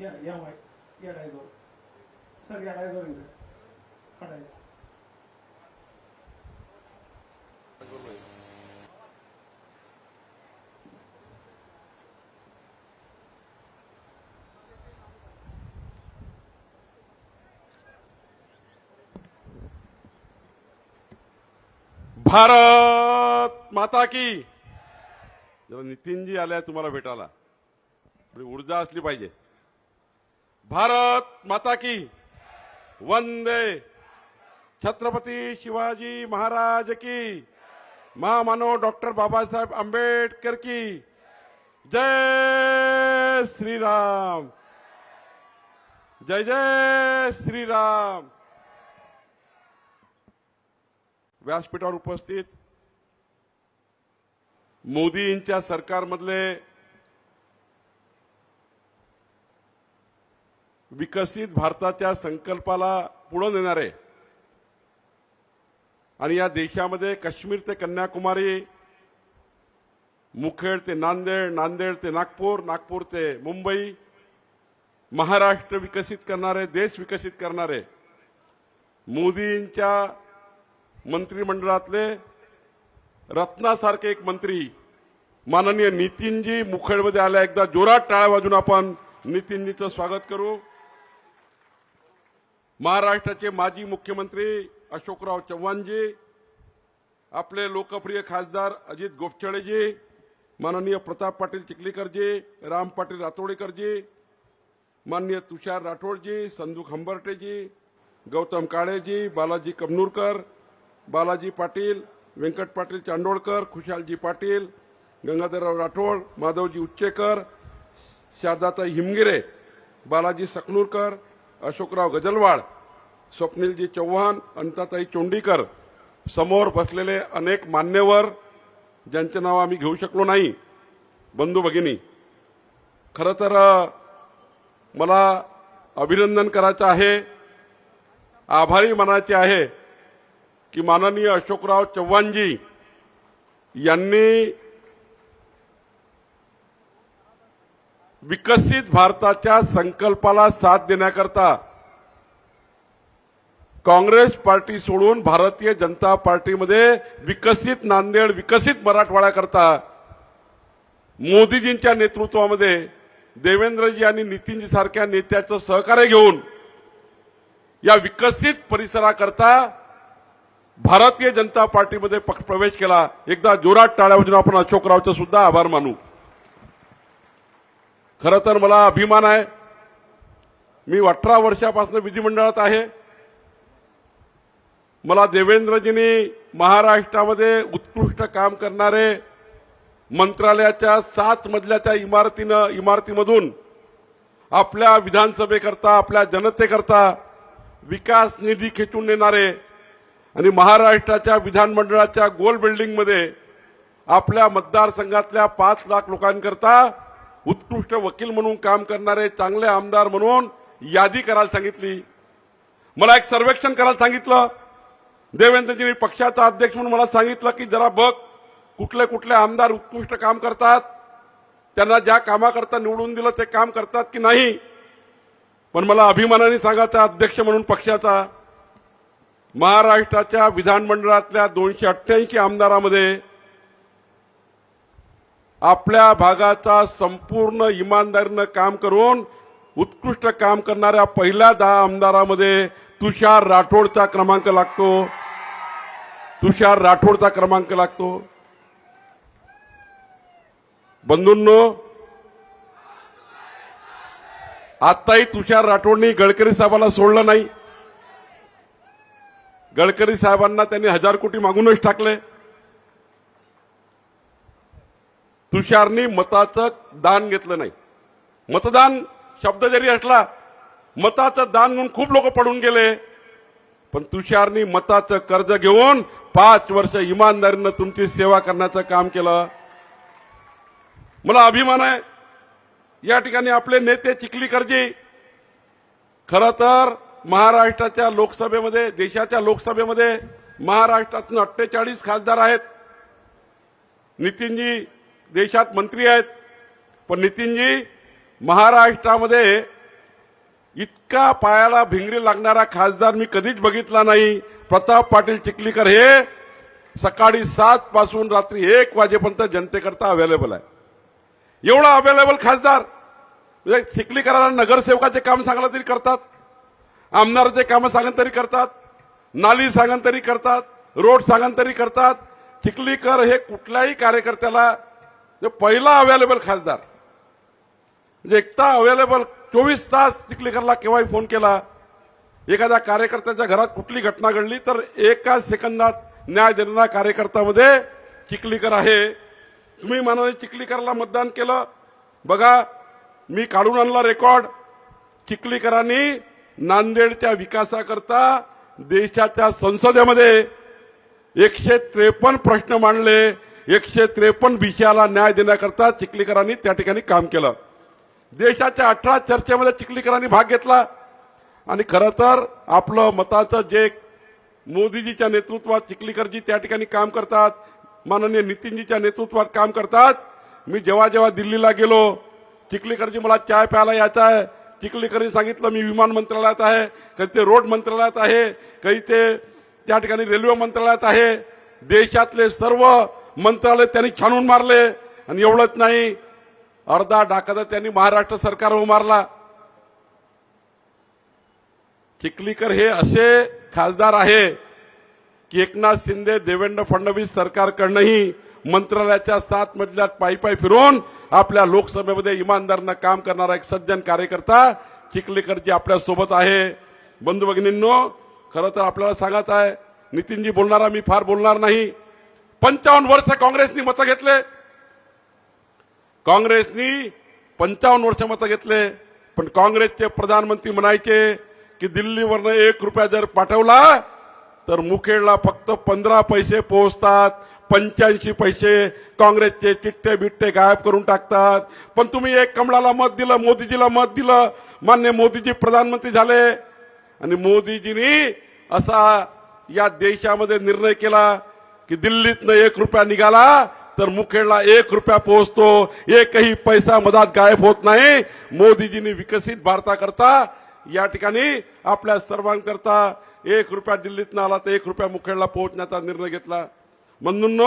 या या माईक या डायजोर. सर या डायजोर इकडे. हा डायज भारत माता की. जरा नितीनजी आल्या तुम्हाला भेटायला. ऊर्जा असली पाहिजे. भारत माता की। वंदे। छत्रपती शिवाजी महाराज की। महामानव डॉक्टर बाबासाहेब आंबेडकर की। जय श्रीराम। जय जय श्रीराम। व्यासपीठावर उपस्थित मोदींच्या सरकारमधले विकसित भारताच्या संकल्पाला पुढे नेणारे. आणि या देशामध्ये काश्मीर ते कन्याकुमारी मुखेड ते नांदेड नांदेड ते नागपूर नागपूर ते मुंबई महाराष्ट्र विकसित करणारे देश विकसित करणारे. मोदींच्या मंत्रिमंडळातले रत्नासारखे एक मंत्री माननीय नितीनजी मुखेडमध्ये आल्या एकदा. जोरात टाळ्या वाजून आपण नितीनजीचं स्वागत करू. महाराष्ट्राचे माजी मुख्यमंत्री अशोकराव चव्हाणजी आपले लोकप्रिय खासदार अजित गोपछडेजी माननीय प्रताप पाटील चिखलीकरजी राम पाटील रातोडेकरजी माननीय तुषार राठोडजी संदूक हंबर्टेजी गौतम काळेजी बालाजी कमनूरकर बालाजी पाटील व्यंकट पाटील चांडोळकर खुशालजी पाटील गंगाधरराव राठोड माधवजी उच्चेकर शारदाताई हिमगिरे बालाजी सकनूरकर अशोकराव गजलवाड स्वप्नीलजी चव्हाण अंताताई चोंडीकर समोर बसलेले अनेक मान्यवर ज्यांचे नाव आम्ही घेऊ शकलो नाही. बंधू भगिनी खरं तर मला अभिनंदन करायचं आहे आभारी मानायचे आहे की माननीय अशोकराव चव्हाणजी यांनी विकसित भारताच्या संकल्पाला साथ देण्याकरता काँग्रेस पार्टी सोडून भारतीय जनता पार्टीमध्ये विकसित नांदेड विकसित मराठवाड्याकरता मोदीजींच्या नेतृत्वामध्ये देवेंद्रजी आणि नितीनजी सारख्या नेत्याचं सहकार्य घेऊन या विकसित परिसराकरता भारतीय जनता पार्टीमध्ये पक्ष प्रवेश केला. एकदा जोरात टाळ्या आपण अशोकरावचं सुद्धा आभार मानू. खरं तर मला अभिमान आहे. मी अठरा वर्षापासून विधिमंडळात आहे. मला देवेंद्रजींनी महाराष्ट्रामध्ये उत्कृष्ट काम करणारे मंत्रालयाच्या सात मजल्याच्या इमारतीनं इमारतीमधून आपल्या विधानसभेकरता आपल्या जनतेकरता विकास निधी खेचून नेणारे आणि महाराष्ट्राच्या विधानमंडळाच्या गोल बिल्डिंगमध्ये आपल्या मतदारसंघातल्या पाच लाख लोकांकरता उत्कृष्ट वकील म्हणून काम करणारे चांगले आमदार म्हणून यादी करायला सांगितली. मला एक सर्वेक्षण करायला सांगितलं. देवेंद्रजींनी पक्षाचा अध्यक्ष म्हणून मला सांगितलं की जरा बघ कुठले कुठले आमदार उत्कृष्ट काम करतात. त्यांना ज्या कामाकरता निवडून दिलं ते काम करतात की नाही? पण मला अभिमानाने सांगायचा अध्यक्ष म्हणून पक्षाचा. महाराष्ट्राच्या विधानमंडळातल्या दोनशे अठ्ठ्याऐंशी आमदारामध्ये आपल्या भागाचा संपूर्ण इमानदारीनं काम करून उत्कृष्ट काम करणाऱ्या पहिल्या दहा आमदारामध्ये तुषार राठोडचा क्रमांक लागतो. तुषार राठोडचा क्रमांक लागतो. बंधूंनो आत्ताही तुषार राठोडनी गडकरी साहेबाला सोडलं नाही. गडकरी साहेबांना त्यांनी हजार कोटी मागूनच टाकले. तुषारनी मताचं दान घेतलं नाही. मतदान शब्द जरी असला मताचं दान म्हणून खूप लोक पडून गेले पण तुषारनी मताचं कर्ज घेऊन पाच वर्ष इमानदारीनं तुमची सेवा करण्याचं काम केलं. मला अभिमान आहे या ठिकाणी आपले नेते चिखलीकरजी खरं तर महाराष्ट्राच्या लोकसभेमध्ये देशाच्या लोकसभेमध्ये महाराष्ट्रातून अठ्ठेचाळीस खासदार आहेत. नितीनजी देशात मंत्री आहेत. पण नितीनजी महाराष्ट्रामध्ये इतका पायाला भिंगरी लागणारा खासदार मी कधीच बघितला नाही. प्रताप पाटील चिखलीकर हे सकाळी सात पासून रात्री एक वाजेपर्यंत जनतेकरता अवेलेबल आहे. एवढा अवेलेबल खासदार. म्हणजे चिखलीकरांना नगरसेवकाचे काम सांगलं तरी करतात. आमदाराचे कामं सांगन तरी करतात. नाली सांगन तरी करतात. रोड सांगन तरी करतात. चिखलीकर हे कुठल्याही कार्यकर्त्याला जे पहिला अवेलेबल खासदार. म्हणजे एकदा अवेलेबल चोवीस तास चिखलीकरला केव्हाही फोन केला. एखाद्या कार्यकर्त्याच्या घरात कुठली घटना घडली तर एका सेकंदात न्याय देणारा कार्यकर्त्यामध्ये चिखलीकर आहे. तुम्ही मानाने चिखलीकरला मतदान केलं. बघा मी काढून आणला रेकॉर्ड चिखलीकरांनी नांदेडच्या विकासाकरता देशाच्या संसदेमध्ये एकशे त्रेपन्न प्रश्न मांडले. एकशे त्रेपन्न विषयाला न्याय देण्याकरता चिखलीकरांनी त्या ठिकाणी काम केलं. देशाच्या अठरा चर्चेमध्ये चिखलीकरांनी भाग घेतला. आणि खरं तर आपलं मताचं जे मोदीजीच्या नेतृत्वात चिखलीकरजी त्या ठिकाणी काम करतात माननीय नितीनजीच्या नेतृत्वात काम करतात मी जेव्हा जेव्हा दिल्लीला गेलो चिखलीकरजी मला चाय प्यायला यायचा आहे. चिखलीकरनी सांगितलं मी विमान मंत्रालयात आहे कधी ते रोड मंत्रालयात आहे काही ते त्या ठिकाणी रेल्वे मंत्रालयात आहे. देशातले सर्व मंत्रालय त्यांनी छानून मारले आणि एवढंच नाही अर्धा डाकाचा त्यांनी महाराष्ट्र सरकारवर मारला चिखलीकर हे असे खासदार आहे की एकनाथ शिंदे देवेंद्र फडणवीस सरकारकडनंही मंत्रालयाच्या सात मजल्यात पायी पायी फिरून आपल्या लोकसभेमध्ये इमानदारांना काम करणारा एक सज्जन कार्यकर्ता चिखलीकरजी आपल्यासोबत आहे. बंधू भगिनींनो खरं तर आपल्याला सांगत आहे नितीनजी बोलणारा मी फार बोलणार नाही. पंचावन्न वर्ष काँग्रेसनी मतं घेतले. काँग्रेसनी पंचावन्न वर्ष मतं घेतले. पण काँग्रेसचे प्रधानमंत्री म्हणायचे की दिल्लीवरनं एक रुपया जर पाठवला तर मुखेडला फक्त पंधरा पैसे पोहोचतात. पंच्याऐंशी पैसे काँग्रेसचे चिट्टे बिट्टे गायब करून टाकतात. पण तुम्ही एक कमळाला मत दिलं मोदीजीला मत दिलं. मान्य मोदीजी प्रधानमंत्री झाले. आणि मोदीजींनी असा या देशामध्ये निर्णय केला. की दिल्लीतनं एक रुपया निघाला तर मुखेडला एक रुपया पोहोचतो. एकही पैसा मधात गायब होत नाही. मोदीजींनी विकसित भारताकरता या ठिकाणी आपल्या सर्वांकरता एक रुपया दिल्लीतनं आला तर एक रुपया मुखेडला पोहोचण्याचा निर्णय घेतला. म्हणून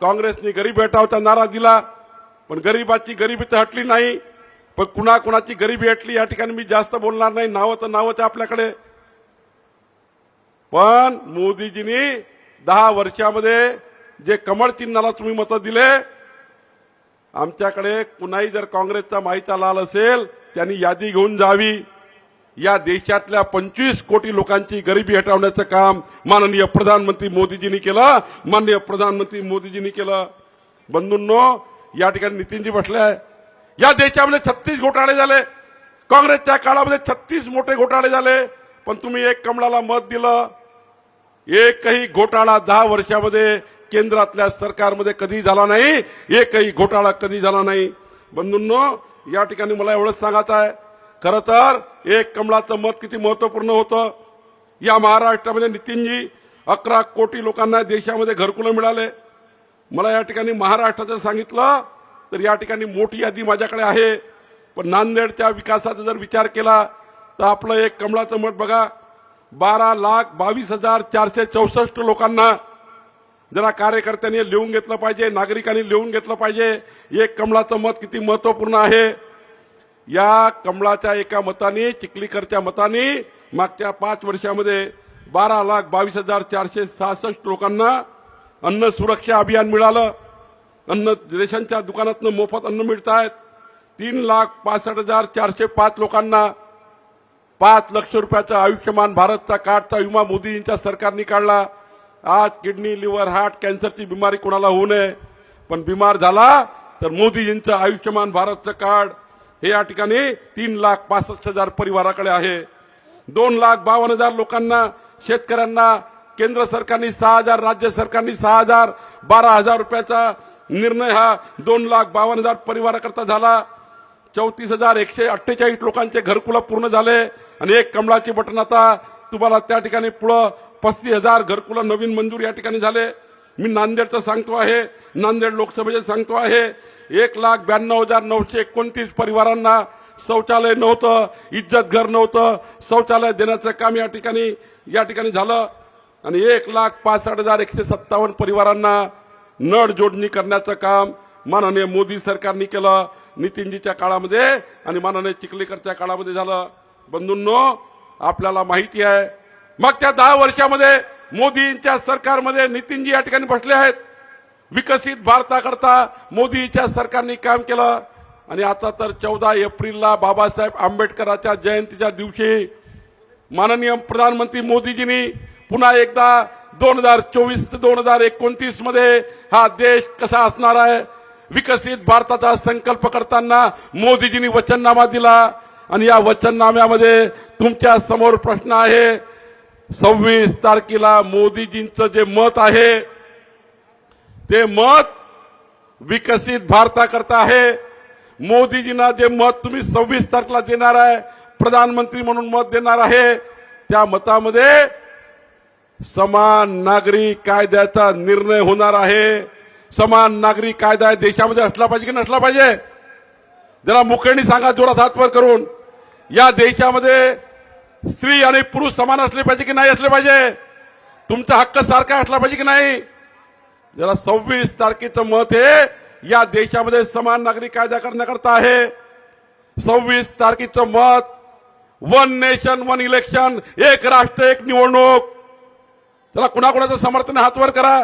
काँग्रेसने गरीब हटावचा नारा दिला पण गरीबाची गरिबी तर हटली नाही. पण कुणाकुणाची गरिबी हटली या ठिकाणी मी जास्त बोलणार नाही. नावं तर नावं आपल्याकडे. पण मोदीजींनी दहा वर्षामध्ये जे कमळ चिन्हाला तुम्ही मतं दिले आमच्याकडे कुणाही जर काँग्रेसचा माहिती लाल असेल त्यांनी यादी घेऊन जावी. या देशातल्या पंचवीस कोटी लोकांची गरिबी हटवण्याचं काम माननीय प्रधानमंत्री मोदीजींनी केलं. माननीय प्रधानमंत्री मोदीजींनी केलं. बंधूंनो या ठिकाणी नितीनजी बसले आहे या देशामध्ये छत्तीस घोटाळे झाले. काँग्रेसच्या काळामध्ये छत्तीस मोठे घोटाळे झाले. पण तुम्ही एक कमळाला मत दिलं. एकही घोटाळा दहा वर्षामध्ये केंद्रातल्या सरकारमध्ये कधी झाला नाही एकही घोटाळा कधी झाला नाही. बंधूंनो या ठिकाणी मला एवढंच सांगायचं आहे. खरं तर एक कमळाचं मत किती महत्त्वपूर्ण होतं. या महाराष्ट्रामध्ये नितीनजी अकरा कोटी लोकांना देशामध्ये घरकुलं मिळाले. मला या ठिकाणी महाराष्ट्राचं सांगितलं तर या ठिकाणी मोठी यादी माझ्याकडे आहे. पण नांदेडच्या विकासाचा जर विचार केला तर आपलं एक कमळाचं मत बघा. बारा लाख बावीस हजार चारशे चौसष्ट लोकांना जरा कार्यकर्त्यांनी लिहून घेतलं पाहिजे नागरिकांनी लिहून घेतलं पाहिजे. एक कमळाचं मत किती महत्त्वपूर्ण आहे? या कमळाच्या एका मताने चिखलीकरच्या मताने मागच्या पाच वर्षामध्ये बारा लाख बावीस हजार चारशे सहासष्ट लोकांना अन्न सुरक्षा अभियान मिळालं. अन्न रेशनच्या दुकानातनं मोफत अन्न मिळत आहेत तीन लाख पासष्ट हजार चारशे पाच लोकांना पाच लक्ष रुपयाचा आयुष्यमान भारतचा कार्डचा विमा मोदींच्या सरकारने काढला. आज किडनी लिव्हर हार्ट कॅन्सरची बिमारी कोणाला होऊ नये? पण बिमार झाला तर मोदीजींचं आयुष्यमान भारतचं कार्ड हे या ठिकाणी तीन लाख पासष्ट हजार परिवाराकडे आहे. दोन लाख बावन्न हजार लोकांना शेतकऱ्यांना केंद्र सरकारने सहा हजार राज्य सरकारने सहा हजार बारा हजार रुपयाचा निर्णय हा दोन लाख बावन्न हजार परिवाराकरता झाला. चौतीस हजार एकशे अठ्ठेचाळीस लोकांचे घरकुला पूर्ण झाले. आणि एक कमळाचे बटन आता तुम्हाला त्या ठिकाणी पुढं पस्तीस हजार घरकुलं नवीन मंजूर या ठिकाणी झाले. मी नांदेडचं सांगतो आहे नांदेड लोकसभेचे सांगतो आहे. एक लाख ब्याण्णव हजार नऊशे एकोणतीस परिवारांना शौचालय नव्हतं इज्जत घर नव्हतं शौचालय देण्याचं काम या ठिकाणी या ठिकाणी झालं. आणि एक लाख पासष्ट हजार एकशे सत्तावन्न परिवारांना नळ जोडणी करण्याचं काम माननीय मोदी सरकारने केलं नितीनजीच्या काळामध्ये आणि माननीय चिखलीकरच्या काळामध्ये झालं. बंधूंनो आपल्याला माहिती आहे मागच्या दहा वर्षामध्ये मोदींच्या सरकारमध्ये नितीनजी या ठिकाणी बसले आहेत. विकसित भारताकरता मोदीच्या सरकारने काम केलं. आणि आता तर चौदा एप्रिलला बाबासाहेब आंबेडकरांच्या जयंतीच्या दिवशी माननीय प्रधानमंत्री मोदीजींनी पुन्हा एकदा दोन हजार चोवीस ते दोन हजार एकोणतीसमध्ये हा देश कसा असणार आहे? विकसित भारताचा संकल्प करताना मोदीजींनी वचननामा दिला. आणि या वचननाम्यामध्ये तुमच्यासमोर प्रश्न आहे. सव्वीस तारखेला मोदीजींचं जे मत आहे ते मत विकसित भारताकरता आहे. मोदीजींना जे मत तुम्ही सव्वीस तारखेला देणार आहे प्रधानमंत्री म्हणून मत देणार आहे त्या मतामध्ये समान नागरी कायद्याचा निर्णय होणार आहे. समान नागरी कायदा आहे देशामध्ये असला पाहिजे की नसला पाहिजे? जरा मुखेनी सांगा जोरात हातवर करून. या देशामध्ये स्त्री आणि पुरुष समान असले पाहिजे की नाही असले पाहिजे? तुमचा हक्क सारखा असला पाहिजे की नाही? ज्याला सव्वीस तारखेचं मत हे या देशामध्ये समान नागरी कायदा करण्याकरता आहे. सव्वीस तारखेचं मत वन नेशन वन इलेक्शन एक राष्ट्र एक निवडणूक. त्याला कुणाकुणाचं समर्थन हातवर करा.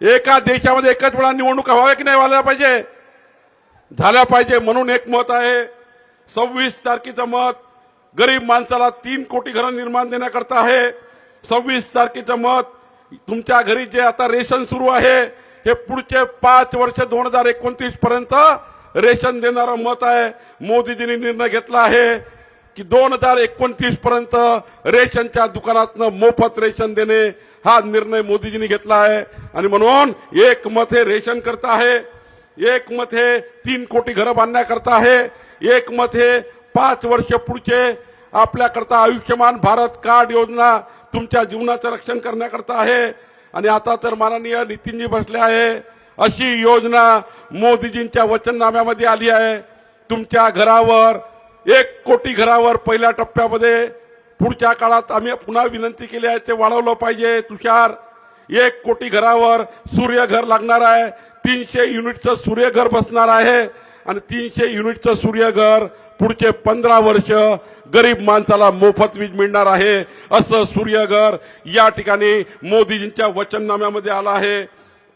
एका देशामध्ये एकच वेळा निवडणुका व्हाव्या की नाही व्हायला पाहिजे? झाल्या पाहिजे म्हणून एक मत आहे. सव्वीस तारखेचं मत गरीब माणसाला तीन कोटी घरं निर्माण देण्याकरता आहे. सव्वीस तारखेचं मत तुमच्या घरी जे आता रेशन सुरू आहे हे पुढचे पाच वर्ष दोन हजार एकोणतीस पर्यंत रेशन देणारं मत आहे. मोदीजींनी निर्णय घेतला आहे की दोन हजार एकोणतीस पर्यंत रेशनच्या दुकानातनं मोफत रेशन देणे हा निर्णय मोदीजींनी घेतला आहे. आणि म्हणून एक मत हे रेशन करता आहे. एक मत हे तीन कोटी घरं बांधण्याकरता आहे. एक मत हे पाच वर्ष पुढचे आपल्याकरता आयुष्यमान भारत कार्ड योजना तुमच्या जीवनाचं रक्षण करण्याकरता आहे. आणि आता तर माननीय नितीनजी बसले आहे. अशी योजना मोदीजींच्या वचननाम्यामध्ये आली आहे. तुमच्या घरावर एक कोटी घरावर पहिल्या टप्प्यामध्ये पुढच्या काळात आम्ही पुन्हा विनंती केली आहे ते वाढवलं पाहिजे. तुषार एक कोटी घरावर सूर्यघर लागणार आहे. तीनशे युनिटचं सूर्यघर बसणार आहे. आणि तीनशे युनिटचं सूर्यघर पुढचे पंधरा वर्ष गरीब माणसाला मोफत वीज मिळणार आहे. असं सूर्यघर या ठिकाणी मोदीजींच्या वचननाम्यामध्ये आलं आहे.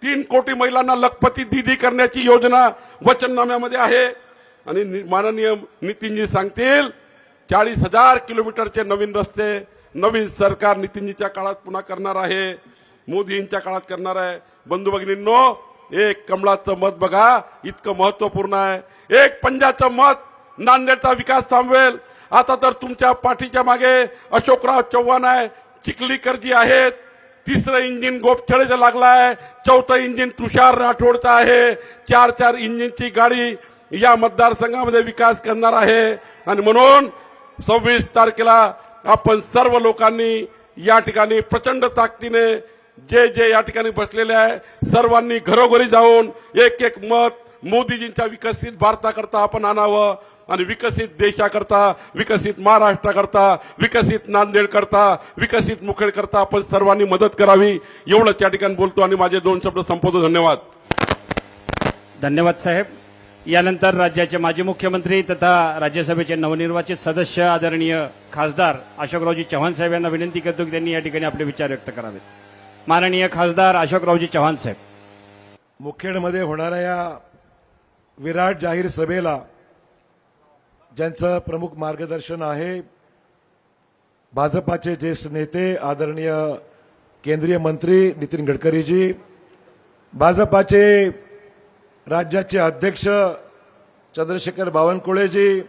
तीन कोटी महिलांना लखपती दिदी करण्याची योजना वचननाम्यामध्ये आहे. आणि नि- माननीय नितीनजी सांगतील चाळीस हजार किलोमीटरचे नवीन रस्ते नवीन सरकार नितीनजीच्या काळात पुन्हा करणार आहे. मोदींच्या काळात करणार आहे. बंधू भगिनींनो एक कमळाचं मत बघा इतकं महत्त्वपूर्ण आहे. एक पंजाचं मत नांदेडचा विकास थांबवेल. आता तर तुमच्या पाठीच्या मागे अशोकराव चव्हाण आहे चिखलीकरजी आहेत तिसरं इंजिन गोपछळेचं लागलं आहे चौथं इंजिन तुषार राठोडचं आहे चार चार इंजिनची गाडी या मतदारसंघामध्ये विकास करणार आहे. आणि म्हणून सव्वीस तारखेला आपण सर्व लोकांनी या ठिकाणी प्रचंड ताकदीने जे जे या ठिकाणी बसलेले आहे सर्वांनी घरोघरी जाऊन एक एक मत मोदीजींच्या विकसित भारताकरता आपण आणावं आणि विकसित देशाकरता विकसित महाराष्ट्राकरता विकसित नांदेड करता विकसित मुखेड करता आपण सर्वांनी मदत करावी. एवढंच या ठिकाणी बोलतो आणि माझे दोन शब्द संपवतो. धन्यवाद. धन्यवाद साहेब. यानंतर राज्याचे माजी मुख्यमंत्री तथा राज्यसभेचे नवनिर्वाचित सदस्य आदरणीय खासदार अशोकरावजी चव्हाण साहेब यांना विनंती करतो की त्यांनी या ठिकाणी आपले विचार व्यक्त करावेत. माननीय खासदार अशोकरावजी चव्हाण साहेब. मुखेडमध्ये होणाऱ्या या विराट जाहीर सभेला ज्यांचं प्रमुख मार्गदर्शन आहे भाजपाचे ज्येष्ठ नेते आदरणीय केंद्रीय मंत्री नितीन गडकरीजी भाजपाचे राज्याचे अध्यक्ष चंद्रशेखर बावनकुळेजी